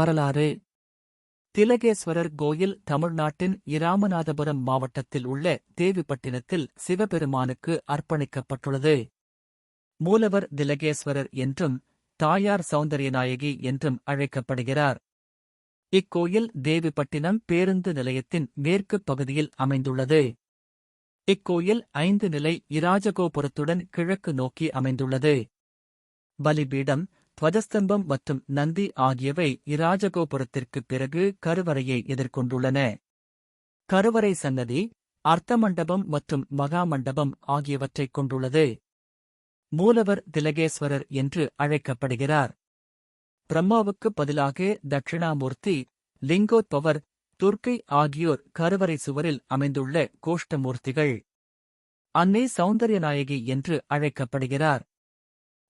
வரலாறு. திலகேஸ்வரர் கோயில் தமிழ்நாட்டின் இராமநாதபுரம் மாவட்டத்தில் உள்ள தேவிப்பட்டினத்தில் சிவபெருமானுக்கு அர்ப்பணிக்கப்பட்டுள்ளது. மூலவர் திலகேஸ்வரர் என்றும் தாயார் சௌந்தரியநாயகி என்றும் அழைக்கப்படுகிறார். இக்கோயில் தேவிப்பட்டினம் பேருந்து நிலையத்தின் மேற்குப் பகுதியில் அமைந்துள்ளது. இக்கோயில் ஐந்து நிலை இராஜகோபுரத்துடன் கிழக்கு நோக்கி அமைந்துள்ளது. பலிபீடம் துவஜஸ்தம்பம் மற்றும் நந்தி ஆகியவை இராஜகோபுரத்திற்குப் பிறகு கருவறையை எதிர்கொண்டுள்ளன. கருவறை சன்னதி அர்த்தமண்டபம் மற்றும் மகாமண்டபம் ஆகியவற்றைக் கொண்டுள்ளது. மூலவர் திலகேஸ்வரர் என்று அழைக்கப்படுகிறார். பிரம்மாவுக்கு பதிலாக தட்சிணாமூர்த்தி லிங்கோத்பவர் துர்க்கை ஆகியோர் கருவறை சுவரில் அமைந்துள்ள கோஷ்டமூர்த்திகள். அன்னை சௌந்தர்யநாயகி என்று அழைக்கப்படுகிறார்.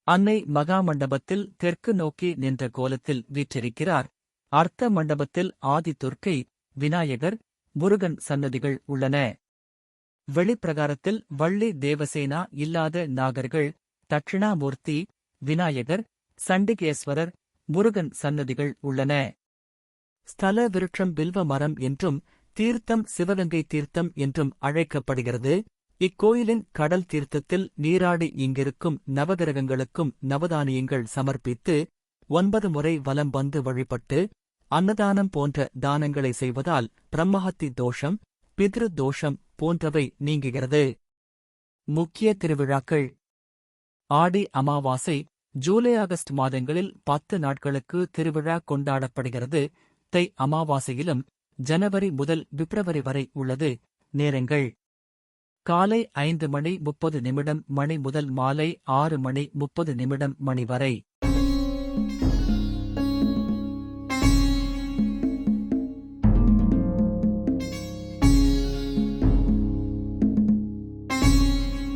அன்னை மகாமண்டபத்தில் தெற்கு நோக்கி நின்ற கோலத்தில் வீற்றிருக்கிறார். அர்த்த மண்டபத்தில் ஆதி துர்க்கை விநாயகர் முருகன் சன்னதிகள் உள்ளன. வெளிப்பிரகாரத்தில் வள்ளி தேவசேனா இல்லாத நாகர்கள் தட்சிணாமூர்த்தி விநாயகர் சண்டிகேஸ்வரர் முருகன் சன்னதிகள் உள்ளன. ஸ்தல விருட்சம் பில்வ மரம் என்றும் தீர்த்தம் சிவகங்கை தீர்த்தம் என்றும் அழைக்கப்படுகிறது. இக்கோயிலின் கடல் தீர்த்தத்தில் நீராடி இங்கிருக்கும் நவகிரகங்களுக்கும் நவதானியங்கள் சமர்ப்பித்து ஒன்பது முறை வலம் வந்து வழிபட்டு அன்னதானம் போன்ற தானங்களை செய்வதால் பிரம்மஹத்தி தோஷம் பித்ரு தோஷம் போன்றவை நீங்குகிறது. முக்கிய திருவிழாக்கள். ஆடி அமாவாசை ஜூலை ஆகஸ்ட் மாதங்களில் பத்து நாட்களுக்கு திருவிழா கொண்டாடப்படுகிறது. தை அமாவாசையிலும் ஜனவரி முதல் பிப்ரவரி வரை உள்ளது. நேரங்கள். காலை ஐந்து மணி முப்பது நிமிடம் மணி முதல் மாலை ஆறு மணி முப்பது நிமிடம் மணி வரை